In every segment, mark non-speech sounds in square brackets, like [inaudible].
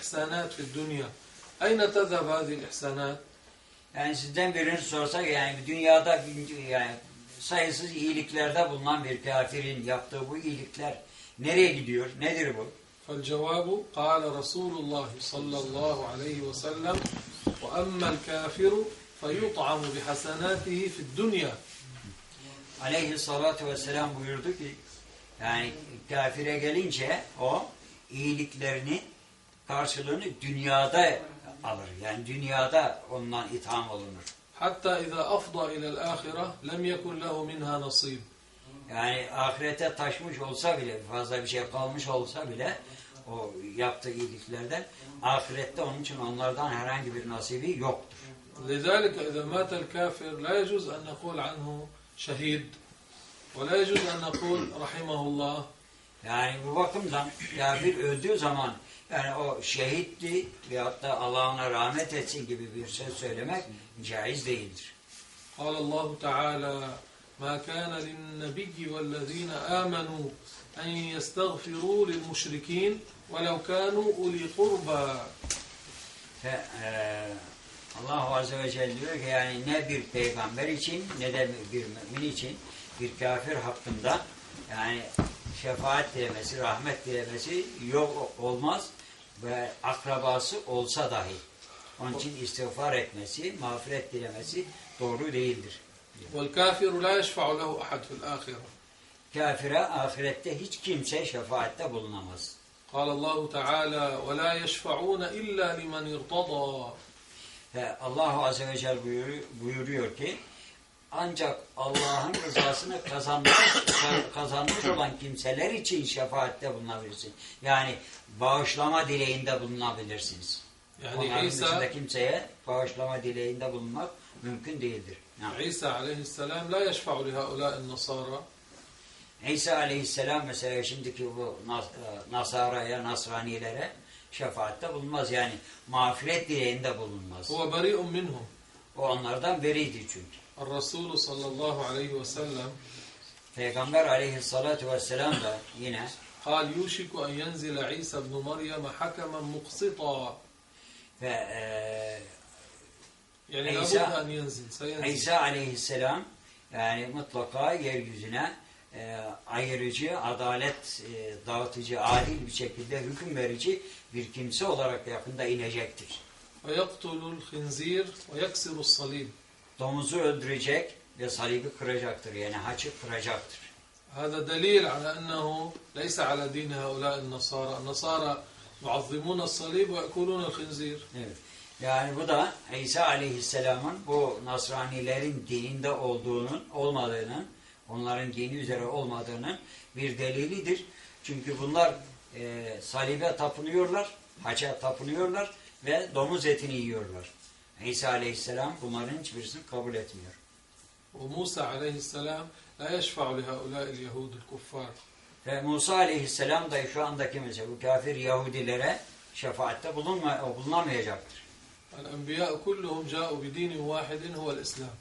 إحسانات في الدنيا أين تذهب هذه الإحسانات Yani sizden biriniz sorsak yani dünyada yani sayısız iyiliklerde bulunan bir kafirin yaptığı bu iyilikler nereye gidiyor? Nedir bu? فالجواب قال رسول الله صلى الله عليه وسلم وأما الكافر فيطعم بحسناته في الدنيا Aleyhissalatu vesselam buyurdu ki yani kafire gelince o iyiliklerini karşılığını dünyada alır. Yani dünyada ondan itham olunur. حتى إذا أفضى إلى الآخرة لم يكن له منها نصيب Yani ahirete taşmış olsa bile fazla bir şey kalmış olsa bile o yaptığı iyiliklerden ahirette onun için onlardan herhangi bir nasibi yoktur. لذلك إذا مات الكافر لا يجوز أن نقول عنه شهيد ولا يجوز أن نقول رحمه الله Yani bu bakımdan kafir öldüğü zaman yani o şehitti veyahut da Allah ona rahmet etsin gibi bir söz söylemek caiz değildir. قال الله تعالى ما كان للنبي والذين آمنوا أن يستغفروا للمشركين ولو كانوا أولي قربى Ve e, Allah Azze ve Celle diyor ki yani ne bir peygamber için ne de bir mümin için bir kafir hakkında yani şefaat dilemesi, rahmet dilemesi yok olmaz ve akrabası olsa dahi. Onun için istiğfar etmesi, mağfiret dilemesi doğru değildir. والكافر لا يشفع له أحد في الآخرة Kafire ahirette hiç kimse şefaatte bulunamaz. قال الله تعالى ولا يشفعون إلا لمن ارتضى Ve Allah Azze ve Celle buyuruyor, buyuruyor ki ancak Allah'ın rızasını kazanmış, kazanmış olan kimseler için şefaatte bulunabilirsin. Yani bağışlama dileğinde bulunabilirsiniz. Yani Onların İsa, dışında kimseye bağışlama dileğinde bulunmak mümkün değildir. Yani. İsa aleyhisselam la yeşfa'u lihaulâin nasara. İsa aleyhisselam mesela şimdiki bu e, Nasara'ya, Nasranilere şefaatte bulunmaz. Yani mağfiret dileğinde bulunmaz. Huve bari'un minhum. O onlardan veriydi çünkü. الرسول صلى الله عليه وسلم Peygamber aleyhissalatu vesselam da yine قال يوشك أن ينزل عيسى بن مريم حكما مقسطا ve e, يعني عيسى- لابد أن ينزل سينزل İsa aleyhisselam yani mutlaka yeryüzüne e, ayırıcı, adalet e, dağıtıcı, adil bir şekilde hüküm verici bir kimse olarak yakında inecektir. ويقتل الخنزير ويكسر الصليب Domuzu öldürecek ve salibi kıracaktır. Yani haçı kıracaktır. هذا دليل على أنه ليس على دين هؤلاء النصارى النصارى يعظمون الصليب ويأكلون الخنزير Evet. Yani bu da İsa Aleyhisselam'ın bu Nasranilerin dininde olduğunun, olmadığının, onların dini üzere olmadığının bir delilidir. Çünkü bunlar e, salibe tapınıyorlar, haça tapınıyorlar ve domuz etini yiyorlar. İsa Aleyhisselam bunların hiçbirisini kabul etmiyor. وموسى عليه السلام لا يشفع لهؤلاء اليهود الكفار Ve Musa Aleyhisselam da şu andaki mesela bu kafir Yahudilere şefaatte bulunma, bulunamayacaktır. الأنبياء كلهم جاءوا بدين واحد هو الإسلام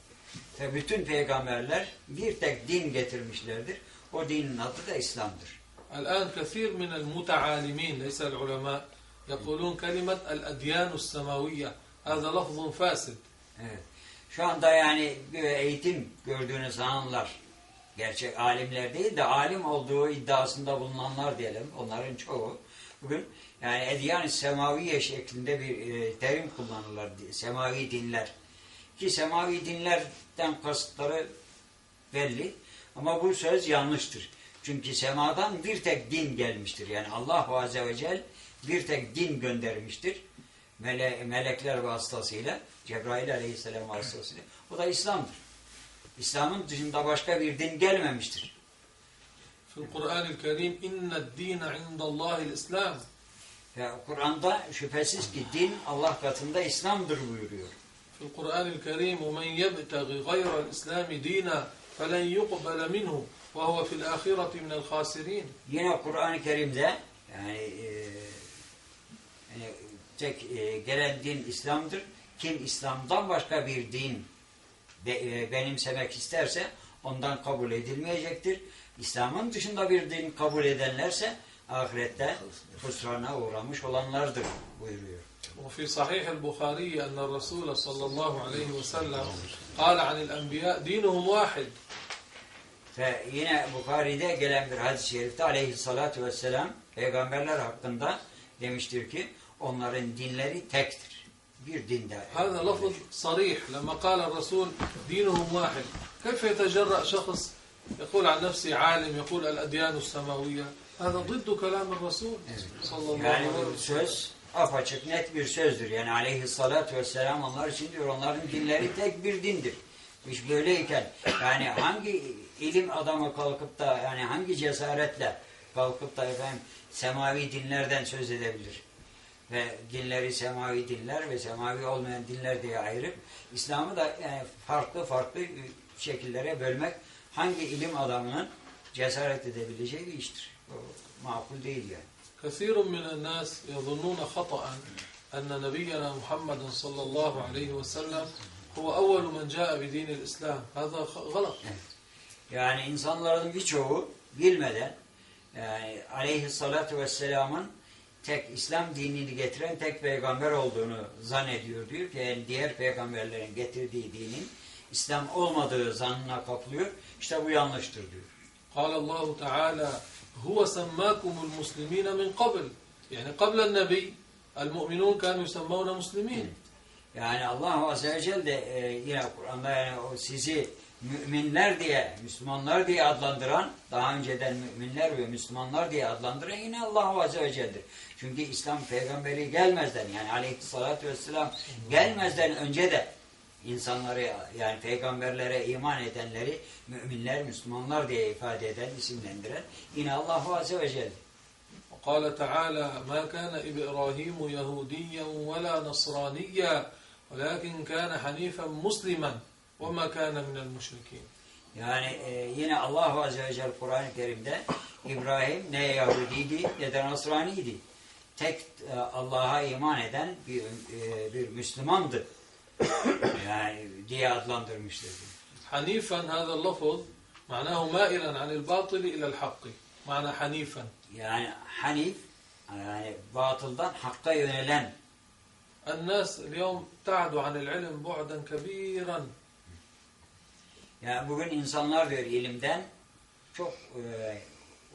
Ve bütün peygamberler bir tek din getirmişlerdir. O dinin adı da İslam'dır. الآن كثير من المتعالمين ليس العلماء يقولون كلمة الأديان السماوية Hâzâ lafzun fâsid. Evet. Şu anda yani e, eğitim gördüğünü sananlar, gerçek alimler değil de alim olduğu iddiasında bulunanlar diyelim, onların çoğu bugün yani edyan-ı semaviye şeklinde bir e, terim kullanırlar, semavi dinler. Ki semavi dinlerden kasıtları belli ama bu söz yanlıştır. Çünkü semadan bir tek din gelmiştir. Yani Allah Azze ve Celle bir tek din göndermiştir mele melekler vasıtasıyla, Cebrail aleyhisselam vasıtasıyla. Bu da İslam'dır. İslam'ın dışında başka bir din gelmemiştir. Kur'an-ı Kerim inned dine indallahil İslam. Kur'an'da şüphesiz ki din Allah katında İslam'dır buyuruyor. Kur'an-ı Kerim men yebtagi gayra'l İslami dina felen yuqbala minhu ve huve fil ahireti minel hasirin. Yine Kur'an-ı Kerim'de yani, e, yani tek e, gelen din İslam'dır. Kim İslam'dan başka bir din be- e, benimsemek isterse ondan kabul edilmeyecektir. İslam'ın dışında bir din kabul edenlerse ahirette husrana uğramış olanlardır buyuruyor. وفي صحيح البخاري أن الرسول صلى الله عليه وسلم قال عن الأنبياء دينهم واحد Ve yine Bukhari'de gelen bir hadis-i şerifte aleyhissalatu vesselam peygamberler hakkında demiştir ki onların dinleri tektir. Bir dinde. هذا لفظ صريح لما قال الرسول دينهم واحد كيف يتجرأ شخص يقول عن نفسه عالم يقول الأديان السماوية هذا ضد كلام الرسول صلى الله Yani عليه bu وسلم söz apaçık net bir sözdür. Yani aleyhissalatu vesselam onlar için diyor onların dinleri tek bir dindir. İş böyleyken yani hangi ilim adamı kalkıp da yani hangi cesaretle kalkıp da efendim semavi dinlerden söz edebilir? Ve dinleri semavi dinler ve semavi olmayan dinler diye ayırıp İslam'ı da yani farklı farklı şekillere bölmek hangi ilim adamının cesaret edebileceği bir iştir. O makul değil yani. كثير من الناس يظنون خطأ أن نبينا محمد صلى الله عليه وسلم هو أول من جاء بدين الإسلام هذا خ- غلط Yani insanların birçoğu bilmeden yani aleyhissalatu vesselamın tek İslam dinini getiren tek peygamber olduğunu zannediyor diyor ki yani diğer peygamberlerin getirdiği dinin İslam olmadığı zannına kapılıyor. İşte bu yanlıştır diyor. قال الله تعالى هو سماكم المسلمين من قبل يعني قبل النبي المؤمنون كانوا يسمون مسلمين Yani Allah Azze ve Celle de e, yine Kur'an'da yani o sizi müminler diye, Müslümanlar diye adlandıran, daha önceden müminler ve Müslümanlar diye adlandıran yine Allah Azze ve Celle'dir. Çünkü İslam peygamberi gelmezden yani aleyhissalatü vesselam gelmezden önce de insanları yani peygamberlere iman edenleri müminler, Müslümanlar diye ifade eden, isimlendiren yine Allah Azze ve Celle. وقال تعالى ما كان إبراهيم يهوديا ولا نصرانيا ولكن كان حنيفا مسلما وما كان من المشركين Yani e, yine Allah Azze ve Celle Kur'an-ı Kerim'de İbrahim ne Yahudiydi ne de Nasraniydi. Tek e, Allah'a iman eden bir, e, bir Müslümandı. Yani diye adlandırmıştır. حنيفا هذا اللفظ معناه مائلا عن الباطل إلى الحق معنى حنيفا Yani Hanif yani batıldan hakka yönelen الناس اليوم ابتعدوا عن العلم بعدا كبيرا yani bugün insanlar diyor ilimden çok e,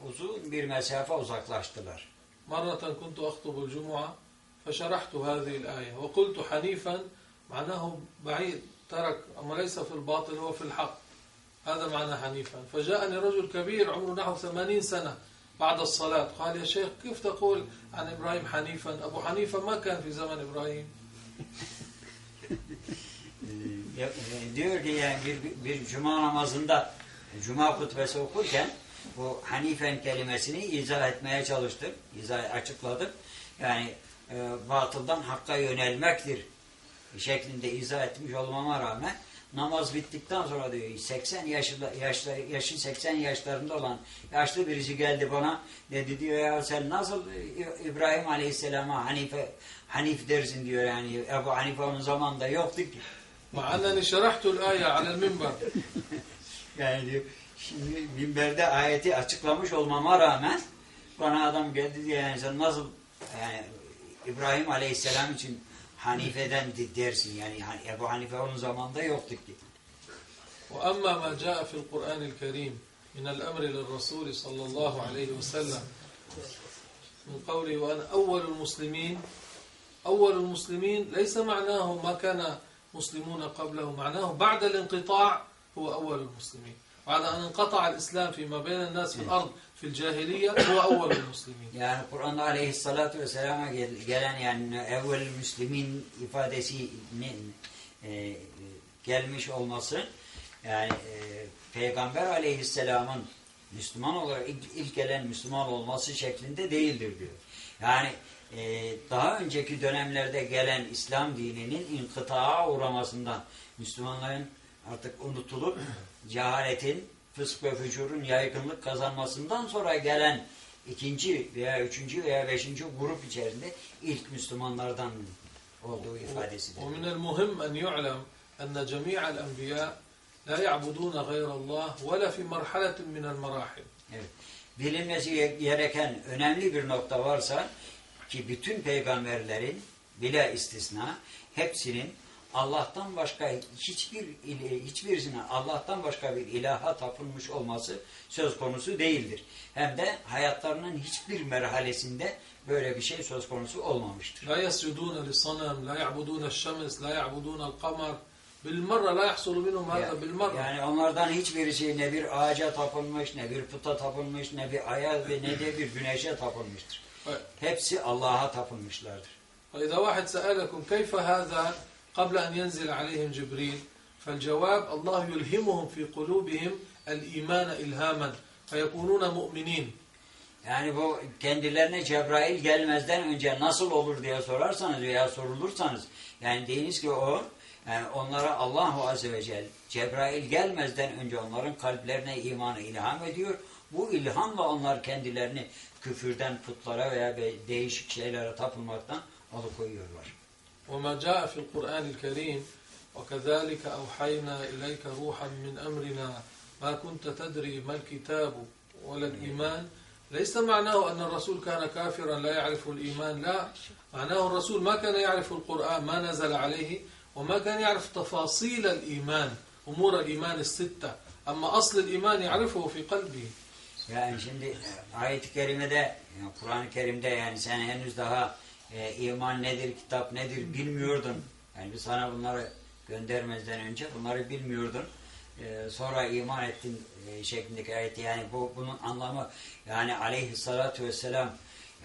uzun bir mesafe uzaklaştılar. مرة كنت أخطب الجمعة هذه الآية وقلت حنيفا معناه بعيد ترك أما ليس في الباطل هو في الحق. هذا معنى حنيفا. فجاءني رجل كبير عمره نحو ثمانين سنة بعد الصلاة. قال يا شيخ كيف تقول عن إبراهيم حنيفا؟ أبو حنيفة ما كان في زمن إبراهيم. E, diyor ki yani bir, bir cuma namazında cuma hutbesi okurken bu hanifen kelimesini izah etmeye çalıştım. izah açıkladım. Yani e, batıldan hakka yönelmektir şeklinde izah etmiş olmama rağmen namaz bittikten sonra diyor 80 yaşında yaşlı, yaşı 80 yaşlarında olan yaşlı birisi geldi bana dedi diyor ya sen nasıl İbrahim Aleyhisselam'a Hanife Hanif dersin diyor yani Ebu Hanife onun zamanında yoktu ki. مع أنني شرحت الآية على المنبر Yani diyor, şimdi minberde ayeti açıklamış olmama rağmen bana adam geldi diye yani sen nasıl yani İbrahim Aleyhisselam için Hanife'den de- dersin yani hani Ebu Hanife onun zamanında yoktu ki. وأما ما جاء في القرآن الكريم من الأمر للرسول صلى الله عليه وسلم من قوله وأنا أول المسلمين أول المسلمين ليس معناه ما كان مسلمون قبله معناه بعد الانقطاع هو أول المسلمين بعد أن انقطع الإسلام فيما بين الناس في الأرض في الجاهلية هو أول المسلمين Yani Kur'an'da Aleyhisselatü Vesselam'a gel- gelen yani evvel Müslümin ifadesinin e, gelmiş olması yani e, Peygamber Aleyhisselam'ın Müslüman olarak ilk, ilk gelen Müslüman olması şeklinde değildir diyor. Yani e, daha önceki dönemlerde gelen İslam dininin inkıtaa uğramasından Müslümanların artık unutulup cehaletin, fısk ve fücurun yaygınlık kazanmasından sonra gelen ikinci veya üçüncü veya beşinci grup içerisinde ilk Müslümanlardan olduğu ifadesidir. ومن المهم أن يعلم أن جميع الأنبياء لا يعبدون غير الله ولا في مرحلة من المراحل Evet. bilinmesi gereken önemli bir nokta varsa ki bütün peygamberlerin bila istisna hepsinin Allah'tan başka hiçbir e, hiçbirisine Allah'tan başka bir ilaha tapınmış olması söz konusu değildir. Hem de hayatlarının hiçbir merhalesinde böyle bir şey söz konusu olmamıştır. La yesjudun li sanam, la ya'budun eş-şems, la ya'budun el-kamer. Bil marra la yahsulu minhum hada bil marra. Yani onlardan hiçbirisi ne bir ağaca tapınmış, ne bir puta tapınmış, ne bir aya ve ne de bir güneşe tapınmıştır. Evet. Hepsi Allah'a tapınmışlardır. فإذا واحد سألكم كيف هذا قبل أن ينزل عليهم جبريل فالجواب الله يلهمهم في قلوبهم الإيمان إلهاما فيكونون مؤمنين Yani bu kendilerine Cebrail gelmezden önce nasıl olur diye sorarsanız veya sorulursanız yani deyiniz ki o yani onlara Allahu Azze ve Celle Cebrail gelmezden önce onların kalplerine imanı ilham ediyor. Bu ilhamla onlar kendilerini küfürden, putlara veya değişik şeylere tapınmaktan alıkoyuyorlar. وما جاء في القرآن الكريم وكذلك أوحينا إليك روحا من أمرنا ما كنت تدري ما الكتاب ولا الإيمان ليس معناه أن الرسول كان كافرا لا يعرف الإيمان لا معناه الرسول ما كان يعرف القرآن ما نزل عليه وما كان يعرف تفاصيل الإيمان أمور الإيمان الستة أما أصل الإيمان يعرفه في قلبه Yani şimdi e, ayet-i kerimede, yani Kur'an-ı Kerim'de yani sen henüz daha e, iman nedir, kitap nedir bilmiyordun. Yani biz sana bunları göndermezden önce bunları bilmiyordun. E, sonra iman ettin e, şeklindeki ayet. Yani bu bunun anlamı yani aleyhissalatu vesselam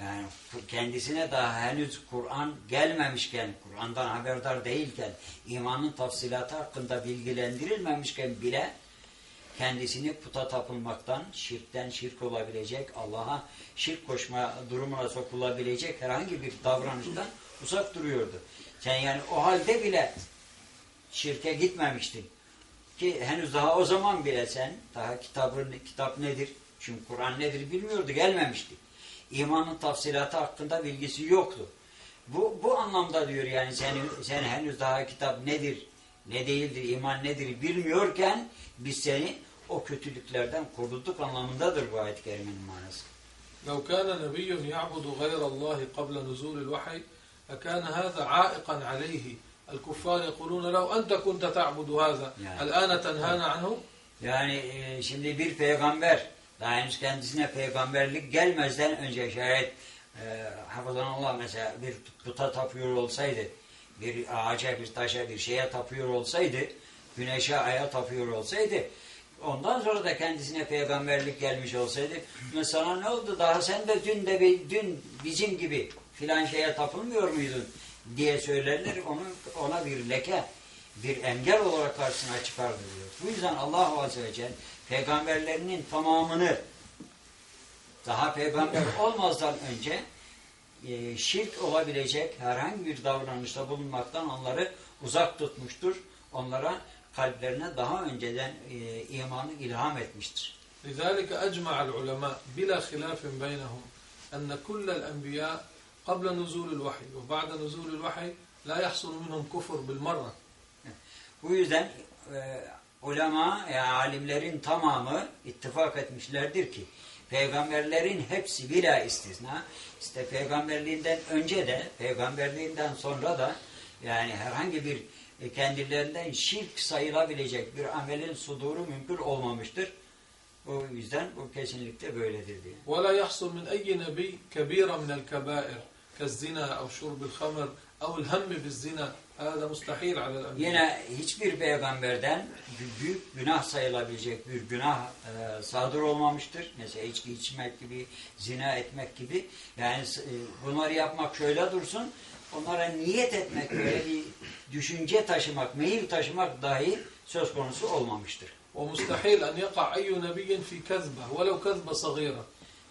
yani kendisine daha henüz Kur'an gelmemişken, Kur'an'dan haberdar değilken, imanın tafsilatı hakkında bilgilendirilmemişken bile kendisini puta tapılmaktan, şirkten şirk olabilecek, Allah'a şirk koşma durumuna sokulabilecek herhangi bir davranıştan uzak duruyordu. Sen yani o halde bile şirke gitmemiştin. Ki henüz daha o zaman bile sen daha kitabın kitap nedir, çünkü Kur'an nedir bilmiyordu, gelmemişti. İmanın tafsilatı hakkında bilgisi yoktu. Bu, bu anlamda diyor yani sen, sen henüz daha kitap nedir, ne değildir, iman nedir bilmiyorken biz seni o kötülüklerden koruduk anlamındadır bu ayet-i kerimenin manası. لو كان نبي يعبد غير الله قبل نزول الوحي لكان هذا عائقا عليه الكفار يقولون لو أنت كنت تعبد هذا يعني. الآن تنهانا عنه Yani e, şimdi bir peygamber daha henüz kendisine peygamberlik gelmezden önce şayet e, hafızanallah mesela bir puta tapıyor olsaydı, bir ağaca, bir taşa, bir şeye tapıyor olsaydı, güneşe, aya tapıyor olsaydı, ondan sonra da kendisine peygamberlik gelmiş olsaydı, mesela ne oldu daha sen de dün de bir, dün bizim gibi filan şeye tapılmıyor muydun diye söylerler, onun, ona bir leke, bir engel olarak karşısına çıkardı diyor. Bu yüzden Allah Azze ve Celle peygamberlerinin tamamını daha peygamber olmazdan önce e, şirk olabilecek herhangi bir davranışta bulunmaktan onları uzak tutmuştur. Onlara kalplerine daha önceden e, imanı ilham etmiştir. لذلك أجمع العلماء بلا خلاف بينهم أن كل الأنبياء قبل نزول الوحي وبعد نزول الوحي لا يحصل منهم كفر بالمرة Bu yüzden e, ulema, yani alimlerin tamamı ittifak etmişlerdir ki peygamberlerin hepsi bila istisna işte peygamberliğinden önce de peygamberliğinden sonra da yani herhangi bir e, kendilerinden şirk sayılabilecek bir amelin suduru mümkün olmamıştır. O yüzden bu kesinlikle böyledir diye. ولا يحصل من أي نبي كبيرة من الكبائر كالزنا أو شرب الخمر أو الهم بالزنا هذا مستحيل على الأنبياء Yine hiçbir peygamberden büyük günah sayılabilecek bir günah e, sadır olmamıştır. Mesela içki içmek gibi, zina etmek gibi. Yani e, bunları yapmak şöyle dursun, onlara niyet etmek, böyle bir düşünce taşımak, meyil taşımak dahi söz konusu olmamıştır. ومستحيل أن يقع أي نبي في كذبة ولو كذبة صغيرة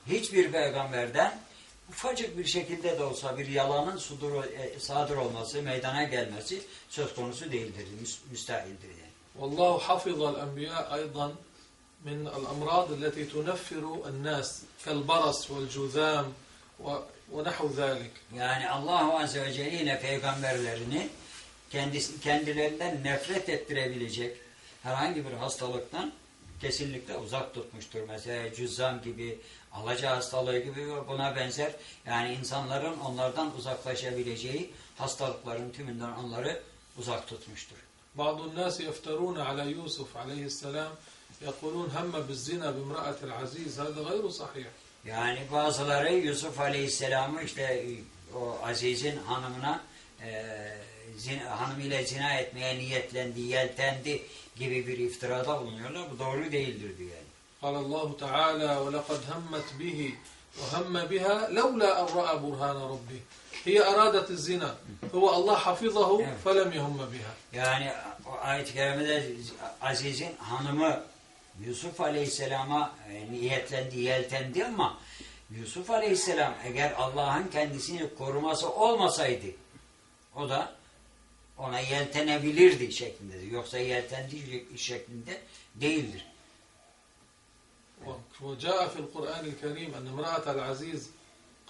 Hiçbir peygamberden ufacık bir şekilde de olsa bir yalanın suduru, e, sadır olması, meydana gelmesi söz konusu değildir, müs- müstahildir yani. والله حفظ الأنبياء أيضا من الأمراض التي تنفر الناس كالبرص والجذام و- ونحو ذلك Yani Allah Azze ve Celle yine peygamberlerini kendisi, kendilerinden nefret ettirebilecek herhangi bir hastalıktan kesinlikle uzak tutmuştur. Mesela cüzzam gibi, alaca hastalığı gibi ve buna benzer yani insanların onlardan uzaklaşabileceği hastalıkların tümünden onları uzak tutmuştur. بعض الناس يفترون على يوسف عليه السلام يقولون هم بالزنا بامرأة العزيز هذا غير صحيح Yani bazıları Yusuf Aleyhisselam'ı işte o Aziz'in hanımına e, zina, hanımıyla zina etmeye niyetlendi, yeltendi gibi bir iftirada bulunuyorlar. Bu doğru değildir diyor yani. قال الله تعالى ولقد همت به وهم بها لولا أن رأى برهان ربه هي أرادت الزنا هو الله حفظه فلم يهم بها Yani o ayet-i kerimede Aziz'in hanımı Yusuf Aleyhisselam'a e, niyetlendi, yeltendi ama Yusuf Aleyhisselam eğer Allah'ın kendisini koruması olmasaydı o da ona yeltenebilirdi şeklinde. Yoksa yeltendiği şeklinde değildir. وجاء في القرآن الكريم أن امرأة العزيز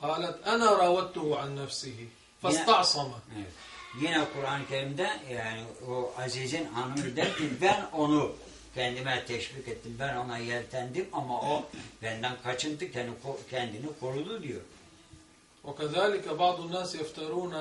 قالت أنا راودته عن نفسه فاستعصم Evet. Yine Kur'an-ı Kerim'de yani o Aziz'in hanımı der ki ben onu kendime teşvik ettim. Ben ona yeltendim ama o benden kaçındı, kendi, kendini korudu diyor. وكذلك بعض الناس يفترون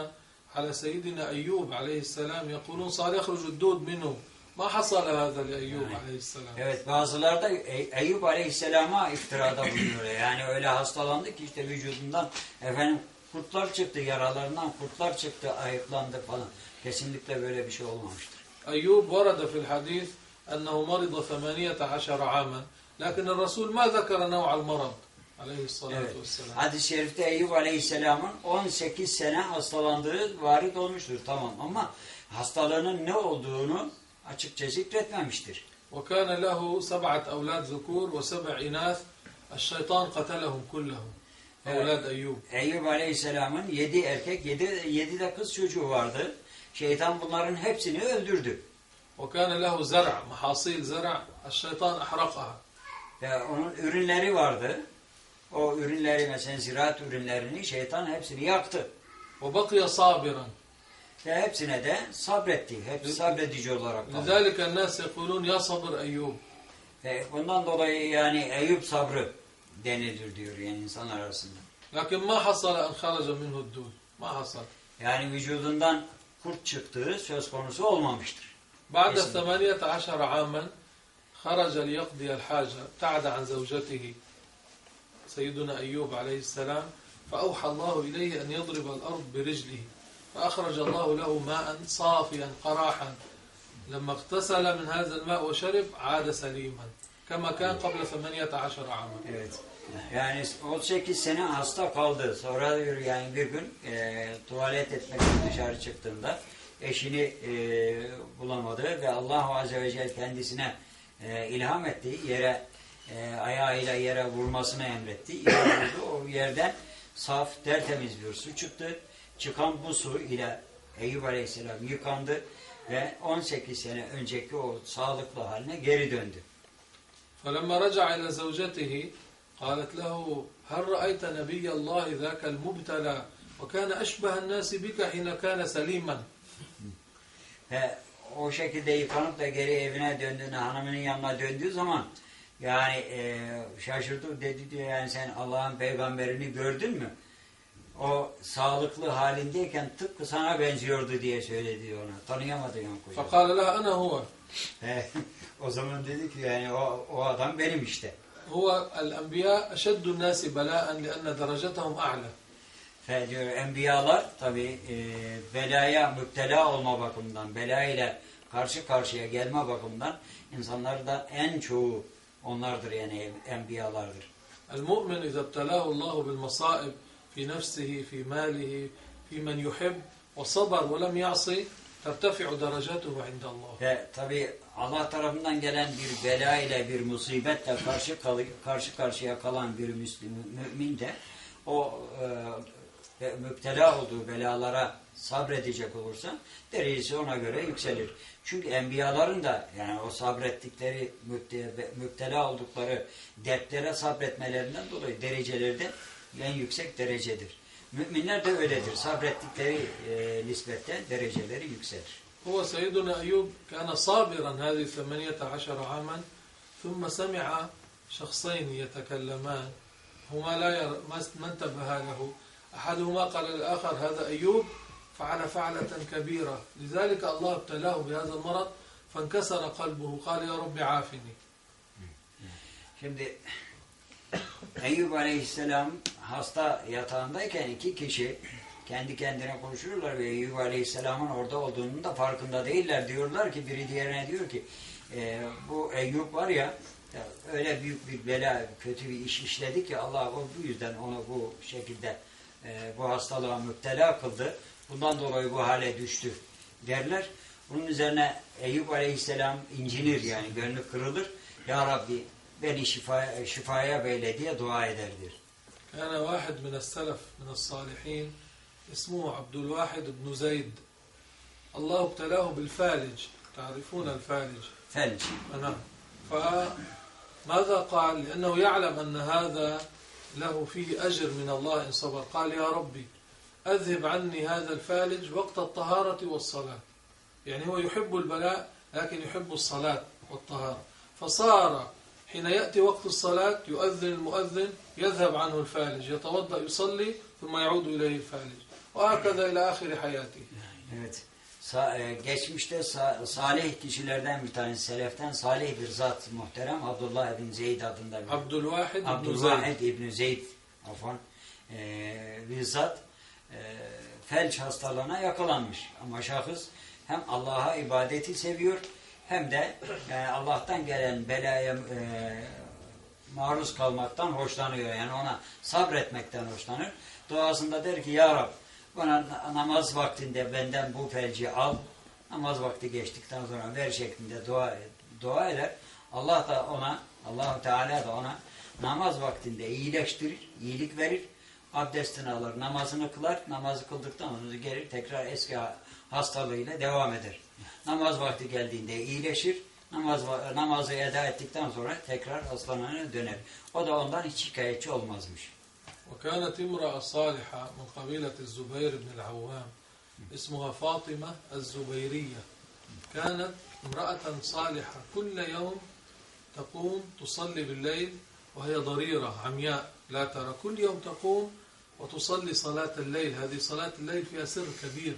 على سيدنا أيوب عليه السلام يقولون صار يخرج الدود منه ما حصل هذا لأيوب عليه السلام Evet bazıları da Ey- Eyüp Aleyhisselam'a iftirada bulunuyor. Yani öyle hastalandı ki işte vücudundan efendim kurtlar çıktı, yaralarından kurtlar çıktı, ayıklandı falan. Kesinlikle böyle bir şey olmamıştır. أيوب ورد في الحديث أنه مرض ثمانية عشر عاما لكن الرسول ما ذكر نوع المرض عليه الصلاة Evet. والسلام Hadis-i şerifte Eyüp Aleyhisselam'ın 18 sene hastalandığı varit olmuştur tamam ama hastalığının ne olduğunu açıkça zikretmemiştir. وكان له سبعة أولاد ذكور وسبع إناث الشيطان قتلهم كلهم أولاد أيوب Eyüp Aleyhisselam'ın 7 erkek 7, 7 de kız çocuğu vardı. Şeytan bunların hepsini öldürdü. وكان له زرع محاصيل زرع الشيطان أحرقها Ve onun ürünleri vardı. O ürünleri mesela ziraat ürünlerini şeytan hepsini yaktı. وبقي صابرا Ve hepsine de sabretti. Hep sabredici olarak kaldı. لذلك الناس يقولون يا صبر أيوب Ve bundan dolayı yani Eyüp sabrı denilir diyor yani insanlar arasında. لكن ما حصل أن خرج منه الدود ما حصل Yani vücudundan kurt çıktığı söz konusu olmamıştır. بعد. ثمانية عشر عاما خرج ليقضي الحاجة ابتعد عن زوجته سيدنا أيوب عليه السلام فأوحى الله إليه أن يضرب الأرض برجله فأخرج الله له ماء صافيا قراحا لما اغتسل من هذا الماء وشرب عاد سليما كما كان قبل ثمانية عشر عاما Evet. Yani 18 sene hasta kaldı. Sonra diyor yani bir gün e, tuvalet etmek için dışarı çıktığında eşini e, bulamadı ve Allah Azze ve Celle kendisine e, ilham etti. Yere e, ayağıyla yere vurmasını emretti. Yere vurdu. O yerden saf, tertemiz bir su çıktı. Çıkan bu su ile Eyüp Aleyhisselam yıkandı ve 18 sene önceki o sağlıklı haline geri döndü. فلما رجع إلى زوجته قالت له هل رأيت نبي الله ذاك المبتلى وكان أشبه الناس بك حين كان سليما He, o şekilde yıkanıp da geri evine döndüğünde hanımının yanına döndüğü zaman yani e, şaşırdı dedi diyor yani sen Allah'ın peygamberini gördün mü? O sağlıklı halindeyken tıpkı sana benziyordu diye söyledi ona. Tanıyamadı yani kocası. Fakale la ana huve. [laughs] o zaman dedi ki yani o, o adam benim işte. Huve el enbiya eşeddu nasi bela'en li enne derecetahum a'la diyor Enbiyalar tabi e, belaya müptela olma bakımından, bela ile karşı karşıya gelme bakımından insanlar da en çoğu onlardır yani enbiyalardır. El-mu'min izâ btelâhu Allahu bil masâib fi nefsihi, fi mâlihi, fi men yuhib ve sabr ve lem ya'si tertefi'u derecatuhu indallah. Ve tabi Allah tarafından gelen bir bela ile bir musibetle karşı karşı karşıya kalan bir müslim, mümin de o e, ve müptela olduğu belalara sabredecek olursa derecesi ona göre yükselir. Çünkü enbiyaların da yani o sabrettikleri müpte- müptela oldukları dertlere sabretmelerinden dolayı dereceleri de en yüksek derecedir. Müminler de öyledir. Sabrettikleri e, nispette dereceleri yükselir. هو سيدنا أيوب كان صابرا هذه الثمانية عشر عاما ثم سمع شخصين يتكلمان هما لا ير... ما ما انتبه له أحدهما قال للآخر هذا أيوب فعل فعلة كبيرة لذلك الله ابتلاه بهذا المرض فانكسر قلبه قال يا رب عافني Şimdi Eyüp Aleyhisselam hasta yatağındayken iki kişi kendi kendine konuşurlar ve Eyüp Aleyhisselam'ın orada olduğunun da farkında değiller. Diyorlar ki biri diğerine diyor ki "E, bu Eyüp var ya ya öyle büyük bir bela, kötü bir iş işledi ki Allah o bu yüzden onu bu şekilde e, bu hastalığa müptela kıldı. Bundan dolayı bu hale düştü derler. Bunun üzerine Eyüp Aleyhisselam incinir yani gönlü kırılır. Ya Rabbi beni şifaya, şifaya beyle diye dua ederdir. كان واحد من السلف من الصالحين اسمه عبد الواحد بن زيد الله ابتلاه بالفالج تعرفون الفالج Felç. نعم فماذا قال لأنه يعلم أن هذا له فيه أجر من الله إن صبر. قال يا ربي أذهب عني هذا الفالج وقت الطهارة والصلاة. يعني هو يحب البلاء لكن يحب الصلاة والطهارة. فصار حين يأتي وقت الصلاة يؤذن المؤذن يذهب عنه الفالج يتوضأ يصلي ثم يعود إليه الفالج. وهكذا إلى آخر حياته. Evet. Sa e, geçmişte sa salih kişilerden bir tanesi, seleften salih bir zat muhterem Abdullah bin Zeyd adında bir. Abdülvahid, Abdülvahid İbn Zeyd. Afan. E, bir zat e, felç hastalığına yakalanmış. Ama şahıs hem Allah'a ibadeti seviyor hem de e, Allah'tan gelen belaya e, maruz kalmaktan hoşlanıyor. Yani ona sabretmekten hoşlanır. Duasında der ki Ya Rab bana na- namaz vaktinde benden bu felci al. Namaz vakti geçtikten sonra ver şeklinde dua, dua eder. Allah da ona, allah Teala da ona namaz vaktinde iyileştirir, iyilik verir. Abdestini alır, namazını kılar. Namazı kıldıktan sonra gelir tekrar eski ha- hastalığıyla devam eder. Namaz vakti geldiğinde iyileşir. Namaz, namazı eda ettikten sonra tekrar hastalığına döner. O da ondan hiç şikayetçi olmazmış. وكانت امرأة صالحة من قبيلة الزبير بن العوام اسمها فاطمة الزبيرية. كانت امرأة صالحة كل يوم تقوم تصلي بالليل وهي ضريرة عمياء. لا ترى كل يوم تقوم وتصلي صلاة الليل. هذه صلاة الليل فيها سر كبير.